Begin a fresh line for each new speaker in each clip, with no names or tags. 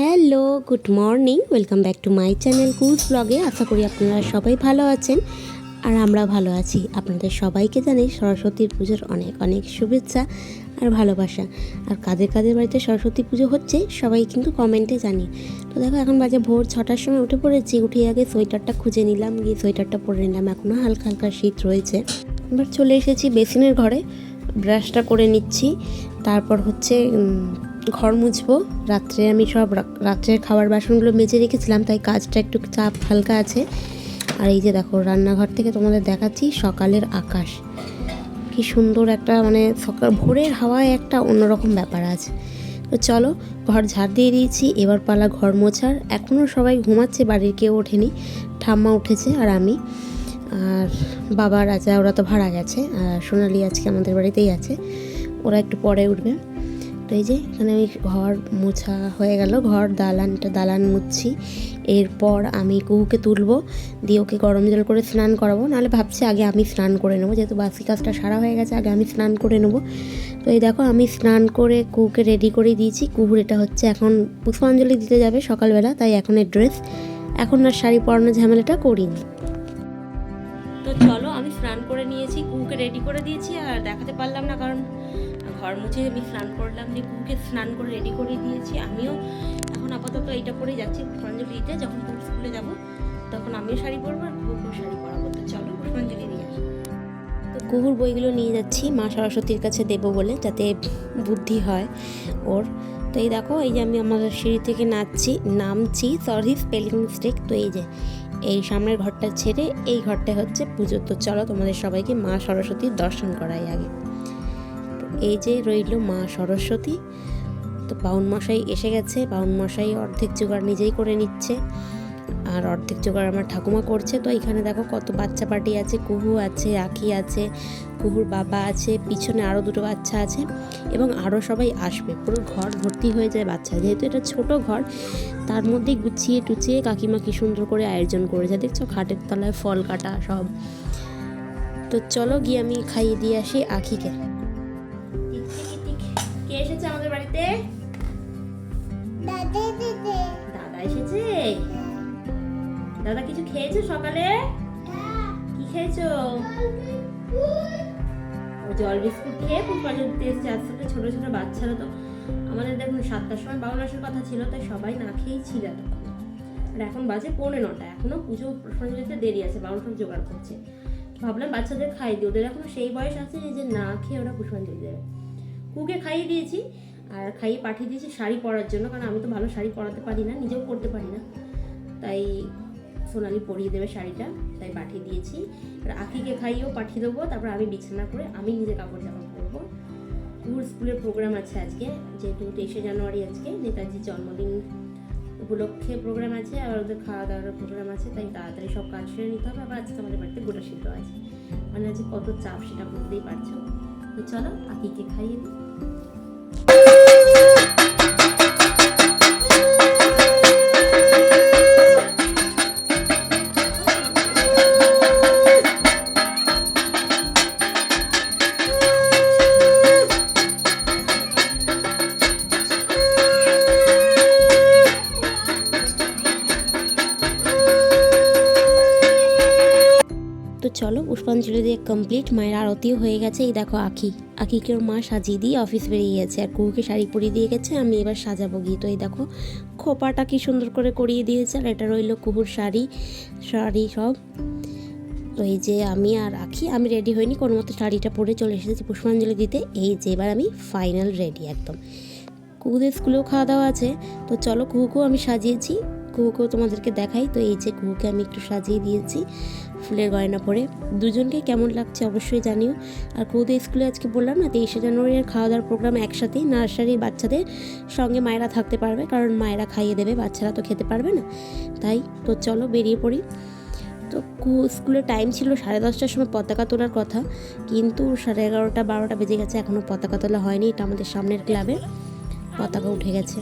Hello, good morning. Welcome back to my channel কুজ ব্লগে। আশা করি আপনারা সবাই ভালো আছেন আর আমরা ভালো আছি। আপনাদের সবাইকে জানাই সরস্বতীর পুজোর অনেক অনেক শুভেচ্ছা আর ভালোবাসা। আর কাদের কাদের বাড়িতে সরস্বতী পুজো হচ্ছে, সবাই কিন্তু কমেন্টে জানি তো দেখো, এখন বাজে ভোর ছটার সময় উঠে পড়েছি। উঠে আগে সোয়েটারটা খুঁজে নিলাম, গিয়ে সোয়েটারটা পরে নিলাম। এখনও হালকা হালকা শীত রয়েছে। এবার চলে এসেছি বেসিনের ঘরে। ব্রাশটা করে নিচ্ছি। তারপর হচ্ছে ঘর মুছবো। রাত্রে আমি সব রাত্রের খাবার বাসনগুলো মেজে রেখেছিলাম, তাই কাজটা একটু চাপ হালকা আছে। আর এই যে দেখো, রান্নাঘর থেকে তোমাদের দেখাচ্ছি সকালের আকাশ। কি সুন্দর একটা মানে সকাল, ভোরের হাওয়ায় একটা অন্যরকম ব্যাপার আছে। তো চলো, ঘর ঝাড় দিয়ে দিয়েছি, এবার পালা ঘর মোছার। এখনও সবাই ঘুমাচ্ছে, বাড়ির কেউ ওঠেনি। ঠাম্মা উঠেছে আর আমি। আর বাবা, রাজা, ওরা তো ভাড়া গেছে। আর সোনালি আজকে আমাদের বাড়িতেই আছে। ওরা একটু পরে উঠবে। তো এই যে এখানে আমি ঘর মোছা হয়ে গেল, ঘর দালানটা দালান মুছছি এরপর আমি কুহুকে তুলবো, দিয়ে ওকে গরম জল করে স্নান করাবো। নাহলে ভাবছি আগে আমি স্নান করে নেব, যেহেতু বাসি কাজটা সারা হয়ে গেছে, আগে আমি স্নান করে নেব। তো এই দেখো আমি স্নান করে কুহুকে রেডি করে দিয়েছি। কুহুর এটা হচ্ছে এখন পুষ্পাঞ্জলি দিতে যাবে সকালবেলা, তাই এখন এর ড্রেস এখন আর শাড়ি পরানো ঝামেলাটা করিনি। তো চলো আমি স্নান করে নিয়েছি কুকুকে রেডি করে দিয়েছি, আর দেখাতে পারলাম না কারণ ঘর মুছে আমি স্নান করলাম দিয়ে স্নান করে রেডি করে দিয়েছি। আমিও এখন আপাতত এইটা পরেই যাচ্ছি পুষ্পাঞ্জলি দিতে যখন স্কুলে যাব, তখন আমিও শাড়ি পরবো আর কুকুরও শাড়ি পরাবো। তো চলো পুষ্পাঞ্জলি দিয়ে আসি। তো কুকুর বইগুলো নিয়ে যাচ্ছি, মা সরস্বতীর কাছে দেবো বলে, যাতে বুদ্ধি হয় ওর। তো এই দেখো, এই যে আমি আমার সিঁড়ি থেকে নাচছি, নামছি সরি স্পেলিং মিস্টেক তো এই যে, এই সামনের ঘরটা ছেড়ে এই ঘরটা হচ্ছে পুজো তো চলো তোমাদের সবাইকে মা সরস্বতীর দর্শন করাই আগে। এই যে রইল মা সরস্বতী, তো বাউন মশাই এসে গেছে। বাউন মশাই অর্ধেক জোগাড় নিজেই করে নিচ্ছে। আর অর্ধেক জোগাড় আমার ঠাকুমা করছে। তো এখানে দেখো কত বাচ্চা পার্টি আছে, কুহু আছে, আখি আছে, কুহুর বাবা আছে, পিছনে আরও দুটো বাচ্চা আছে এবং আরও সবাই আসবে। পুরো ঘর ভর্তি হয়ে যায় বাচ্চা। যেহেতু এটা ছোট ঘর, তার মধ্যে গুছিয়ে টুচিয়ে কাকিমা কি সুন্দর করে আয়োজন করেছে। দেখছ খাটের তলায় ফল কাটা সব। তো চলো গিয়ে আমি খাইয়ে দিয়ে আসি আখিকে। দাদা কিছু খেয়েছো সকালে? কি খেয়েছো? জল বিস্কুট খেয়ে পুষ্পাঞ্জলিতে এসেছে আসলে ছোট ছোট বাচ্চারা তো আমাদের দেখুন সাতটার সময় বারো মাসের কথা ছিল, তাই সবাই না খেয়েই ছিল এতক্ষণ। আর এখন বাজে পৌনে নটা, এখনও পুজো পুষ্পাঞ্জলিতে দেরি আছে বারো সব জোগাড় করছে। ভাবলাম বাচ্চাদের খাই দিই, ওদের এখনও সেই বয়স আছে যে না খেয়ে ওরা পুষ্পাঞ্জলি দেবে। কুকে খাইয়ে দিয়েছি, আর খাইয়ে পাঠিয়ে দিয়েছি শাড়ি পরার জন্য, কারণ আমি তো ভালো শাড়ি পরাতে পারি না, নিজেও পরতে পারি না। তাই সোনালি পরিয়ে দেবে শাড়িটা, তাই পাঠিয়ে দিয়েছি। আর আখিকে খাইয়েও পাঠিয়ে দেবো, তারপর আমি বিছানা করে আমি নিজে কাপড় জামা পরবো। কুকুর স্কুলের প্রোগ্রাম আছে আজকে, যেহেতু তেইশে জানুয়ারি আজকে, নেতাজির জন্মদিন উপলক্ষে প্রোগ্রাম আছে আর ওদের খাওয়া দাওয়ার প্রোগ্রাম আছে, তাই তাড়াতাড়ি সব কাজ সেরে নিতে হবে, আবার আজকে আমাদের বাড়িতে গোটা সিদ্ধ আছে। মানে আজকে কত চাপ সেটা বুঝতেই পারছ। তো চলো আখিকে খাইয়ে দিই। কমপ্লিট মায়ের আরতিও হয়ে গেছে। এই দেখো আখি। আখিকে ওর মা সাজিয়ে দিয়ে অফিস বেরিয়ে গেছে। আর কুহুকে শাড়ি পরিয়ে দিয়ে গেছে, আমি এবার সাজাবো গিয়ে। তো এই দেখো, খোপাটা কি সুন্দর করে করিয়ে দিয়েছে, আর এটা রইল কুকুর শাড়ি। শাড়ি সব। তো এই যে আমি আর আখি, আমি রেডি হইনি, কোনো মতো শাড়িটা পরে চলে এসেছি পুষ্পাঞ্জলি দিতে। এই যে এবার আমি ফাইনাল রেডি একদম। কুকুদের স্কুলেও খাওয়া দাওয়া আছে। তো চলো কুহুকেও আমি সাজিয়েছি। কুহুকেও তোমাদেরকে দেখাই। তো এই যে কুহুকে আমি একটু সাজিয়ে দিয়েছি ফুলের গয়না পরে। দুজনকে কেমন লাগছে অবশ্যই জানিও। আর কুহুদের স্কুলে আজকে বললাম না, তেইশে জানুয়ারির খাওয়া দাওয়ার প্রোগ্রাম একসাথেই। নার্সারি বাচ্চাদের সঙ্গে মায়েরা থাকতে পারবে, কারণ মায়েরা খাইয়ে দেবে, বাচ্চারা তো খেতে পারবে না। তাই তো চলো বেরিয়ে পড়ি। তো স্কুলের টাইম ছিল সাড়ে দশটার সময় পতাকা তোলার কথা, কিন্তু সাড়ে এগারোটা, বারোটা বেজে গেছে এখনও পতাকা তোলা হয়নি। এটা আমাদের সামনের ক্লাবে। পতাকা উঠে গেছে।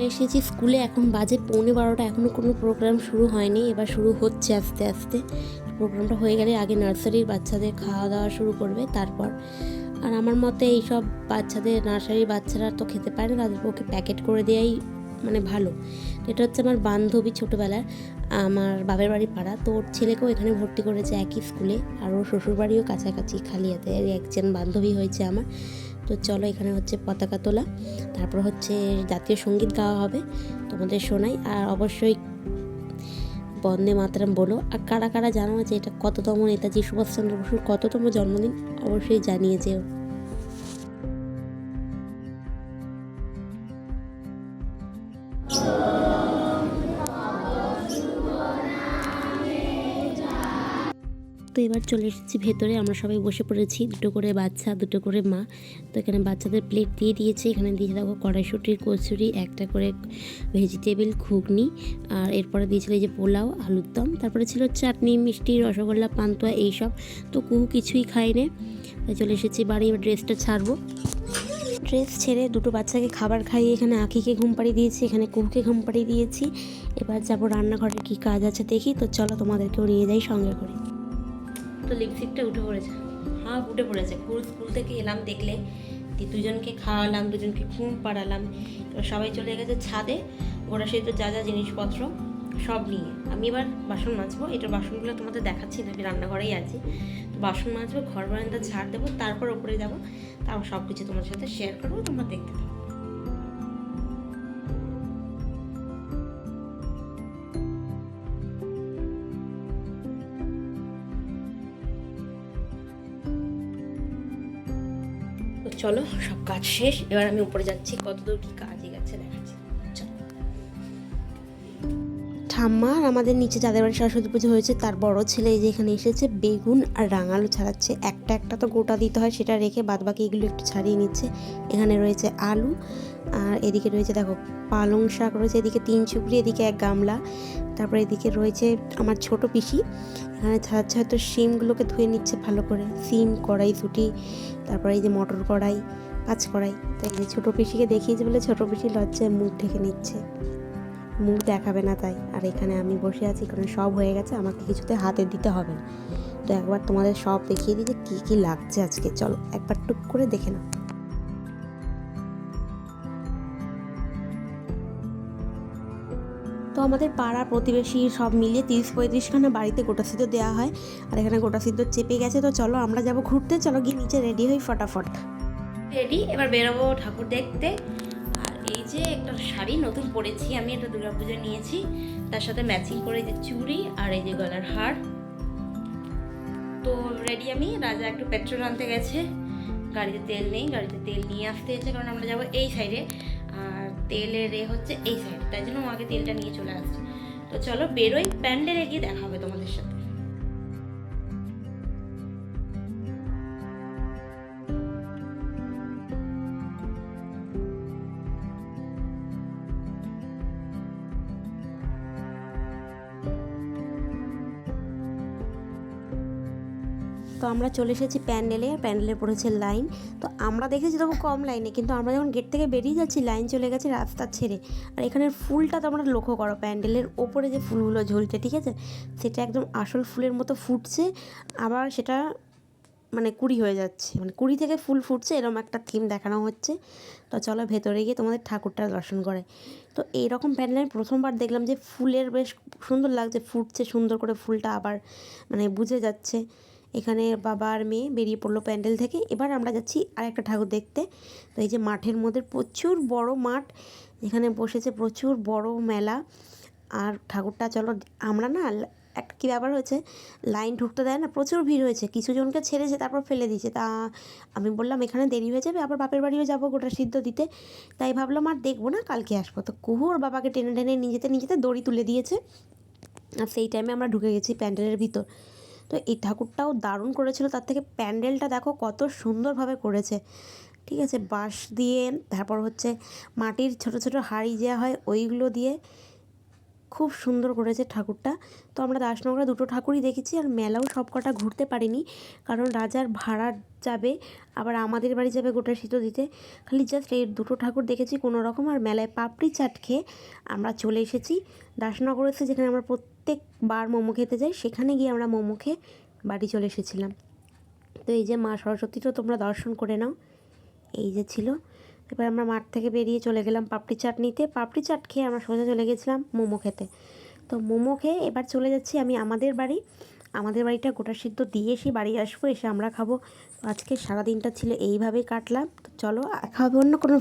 এসেছি স্কুলে, এখন বাজে পৌনে বারোটা এখনও কোনো প্রোগ্রাম শুরু হয়নি, এবার শুরু হচ্ছে আস্তে আস্তে। প্রোগ্রামটা হয়ে গেলে আগে নার্সারির বাচ্চাদের খাওয়া দাওয়া শুরু করবে, তারপর। আর আমার মতে এইসব বাচ্চাদের, নার্সারির বাচ্চারা তো খেতে পারে না, তাদের পক্ষে প্যাকেট করে দেওয়াই মানে ভালো। এটা হচ্ছে আমার বান্ধবী ছোটোবেলার, আমার বাপের বাড়ি পাড়া, তো ওর ছেলেকেও এখানে ভর্তি করেছে একই স্কুলে, আর ওর শ্বশুরবাড়িও কাছাকাছি খালিয়াতে একজন বান্ধবী হয়েছে আমার। তো চলো এখানে হচ্ছে পতাকা তোলা। তারপর হচ্ছে জাতীয় সংগীত গাওয়া হবে তোমাদের শোনাই। আর অবশ্যই বন্দে মাতরম বলো। আর কারা কারা জানো যে এটা কততম নেতাজি সুভাষচন্দ্র বসুর কততম জন্মদিন, অবশ্যই জানিয়ে যেও। এবার চলে এসেছি ভেতরে। আমরা সবাই বসে পড়েছি, দুটো করে বাচ্চা, দুটো করে মা। তো এখানে বাচ্চাদের প্লেট দিয়ে দিয়েছে। এখানে দিয়েছে দেখো কড়াইশুটির কচুরি, একটা করে ভেজিটেবিল ঘুগনি। আর এরপরে দিয়েছিল এই যে পোলাও, আলুর দম। তারপরে ছিল চাটনি, মিষ্টি, রসগোল্লা, পান্তুয়া, এইসব। তো কুহু কিছুই খাইনি তাই চলে এসেছি বাড়ি, এবার ড্রেসটা ছাড়বো। ড্রেস ছেড়ে দুটো বাচ্চাকে খাবার খাইয়ে এখানে আঁকিকে ঘুম পাড়িয়ে দিয়েছি, এখানে কুহুকে ঘুম পাড়িয়ে দিয়েছি। এবার যাব রান্নাঘরে কী কাজ আছে দেখি। তো চলো তোমাদেরকেও নিয়ে যাই সঙ্গে করে। তো লিপস্টিকটা উঠে পড়েছে। হ্যাঁ উঠে পড়েছে। স্কুল স্কুল থেকে এলাম দেখলে দুজনকে খাওয়ালাম, দুজনকে ঘুম পাড়ালাম। এবার সবাই চলে গেছে ছাদে। ওরা সেই তো যা যা জিনিসপত্র সব নিয়ে। আমি এবার বাসন মাজবো। এটার বাসনগুলো তোমাদের দেখাচ্ছি না রান্নাঘরেই আছি। তো বাসন মাজবো, ঘর বারান্দা ঝাড় দেবো, তারপর ওপরে যাব। তারপর সব কিছু তোমার সাথে শেয়ার করব, তোমরা দেখতে থাকো। চলো, সব কাজ শেষ। এবার আমি উপরে যাচ্ছি। কতদূর কি কাজে গেছে দেখাচ্ছি। ঠাম্মা আর আমাদের নিচে যাদের বাড়ি সরস্বতী পুজো হয়েছে, তার বড় ছেলে এই যে এখানে এসেছে, বেগুন আর রাঙালু ছাড়াচ্ছে। একটা একটা তো গোটা দিতে হয়, সেটা রেখে বাদবাকি এগুলো একটু ছাড়িয়ে নিচ্ছে। এখানে রয়েছে আলু আর এদিকে রয়েছে দেখো, পালং শাক রয়েছে, এদিকে তিন চুপড়ি, এদিকে এক গামলা। তারপরে এদিকে রয়েছে আমার ছোট পিসি। এখানে ছাড়াচ্ছে হয়তো শিমগুলোকে ধুয়ে নিচ্ছে ভালো করে। সিম কড়াইশুটি তারপরে এই যে মটর কড়াই, পাঁচ কড়াই। তাই যে ছোটো পিসিকে দেখিয়েছে বলে ছোটো পিসি লজ্জায় মুখ ঢেকে নিচ্ছে। মুখ দেখাবে না তাই। আর এখানে আমি বসে আছি কারণ সব হয়ে গেছে, আমাকে কিছুতে হাতে দিতে হবে না। তো একবার তোমাদের সব দেখিয়ে দিই যে কী কী লাগছে আজকে। চলো, একবার টুক করে দেখে নাও। আমাদের পাড়া প্রতিবেশী সব মিলিয়ে তিরিশ পঁয়ত্রিশখানা বাড়িতে গোটা সিদ্ধ দেওয়া হয়। আর এখানে গোটা সিদ্ধ চেপে গেছে। তো চলো আমরা যাব ঘুরতে। চলো গিয়ে নিচে রেডি হই ফটাফট। রেডি? এবার বেরোবো ঠাকুর দেখতে। আর এই যে একটা শাড়ি নতুন পরেছি আমি, এটা দুর্গাপুজো নিয়েছি। তার সাথে ম্যাচিং করে যে চুড়ি আর এই যে গলার হার। তো রেডি আমি। রাজা একটু পেট্রোল আনতে গেছে। গাড়িতে তেল নেই, গাড়িতে তেল নিয়ে আসতে হয়েছে। কারণ আমরা যাব এই সাইডে আর তেলের এ হচ্ছে এই সাইড তাই জন্য আগে তেলটা নিয়ে চলে আসছে। তো চলো বেরোই, প্যান্ডেলে গিয়ে দেখা হবে তোমাদের সাথে। তো আমরা চলে এসেছি প্যান্ডেলে প্যান্ডেলে পড়েছে লাইন। তো আমরা দেখেছি তবু কম লাইনে, কিন্তু আমরা যখন গেট থেকে বেরিয়ে যাচ্ছি, লাইন চলে গেছে রাস্তা ছেড়ে। আর এখানের ফুলটা তোমরা লক্ষ্য করো, প্যান্ডেলের ওপরে যে ফুলগুলো ঝুলছে, ঠিক আছে? সেটা একদম আসল ফুলের মতো ফুটছে, আবার সেটা মানে কুড়ি হয়ে যাচ্ছে। মানে কুড়ি থেকে ফুল ফুটছে এরকম একটা থিম দেখানো হচ্ছে। তো চলো ভেতরে গিয়ে তোমাদের ঠাকুরটা দর্শন করে তো এইরকম প্যান্ডেল আমি প্রথমবার দেখলাম যে ফুলের বেশ সুন্দর লাগছে, ফুটছে সুন্দর করে ফুলটা আবার মানে বুঝে যাচ্ছে। এখানে বাবা আর মেয়ে বেরিয়ে পড়ল প্যান্ডেল থেকে। এবার আমরা যাচ্ছি আর একটা ঠাকুর দেখতে। তো এই যে মাঠের মধ্যে প্রচুর বড় মাঠ। এখানে বসেছে প্রচুর বড় মেলা। আর ঠাকুরটা চলো, আমরা না একটা কী ব্যাপার হয়েছে? লাইন ঢুকতে দেয় না, প্রচুর ভিড় হয়েছে। কিছু জনকে ছেড়েছে, তারপর ফেলে দিয়েছে। তা আমি বললাম, এখানে দেরি হয়ে যাবে, আবার বাপের বাড়িও যাব গোটা সিদ্ধ দিতে। তাই ভাবলাম, আর দেখব না, কালকে আসব। তো কুহুর বাবাকে টেনে টেনে নিয়ে যেতে নিয়ে যেতে দড়ি তুলে দিয়েছে। আর সেই টাইমে আমরা ঢুকে গেছি প্যান্ডেলের ভিতর। তো এই ঠাকুরটাও দারুণ করেছিল। তার থেকে প্যান্ডেলটা দেখো কত সুন্দরভাবে করেছে। ঠিক আছে, বাঁশ দিয়ে, তারপর হচ্ছে মাটির ছোট ছোট হাঁড়ি দেওয়া হয় ওইগুলো দিয়ে খুব সুন্দর করেছে ঠাকুরটা। তো আমরা দাসনগরে দুটো ঠাকুরই দেখেছি আর মেলাও সব কটা ঘুরতে পারিনি। কারণ রাজার ভাড়া যাবে, আবার আমাদের বাড়ি যাবে গোটা শীত দিতে। খালি জাস্ট এই দুটো ঠাকুর দেখেছি কোনো রকম আর মেলায় পাপড়ি চাট খেয়ে আমরা চলে এসেছি। দাসনগর এসে যেখানে আমরা প্রত্যেকবার মোমো খেতে যাই, সেখানে গিয়ে আমরা মোমো খেয়ে বাড়ি চলে এসেছিলাম। তো এই যে মা সরস্বতীটাও তোমরা দর্শন করে নাও, এই যে ছিল। এবার আমরা মাঠ থেকে বেরিয়ে চলে গেলাম পাপড়ি চাট নিতে। পাপড়ি চাট খেয়ে আমরা সোজা চলে গেছিলাম মোমো খেতে। তো মোমো খেয়ে এবার চলে যাচ্ছি আমি আমাদের বাড়ি। আমাদের বাড়িটা গোটা সিদ্ধ দিয়ে এসে বাড়ি আসব, এসে আমরা খাব। আজকে সারাদিনটা ছিল এইভাবেই কাটলাম। তো চলো খাব অন্য কোনো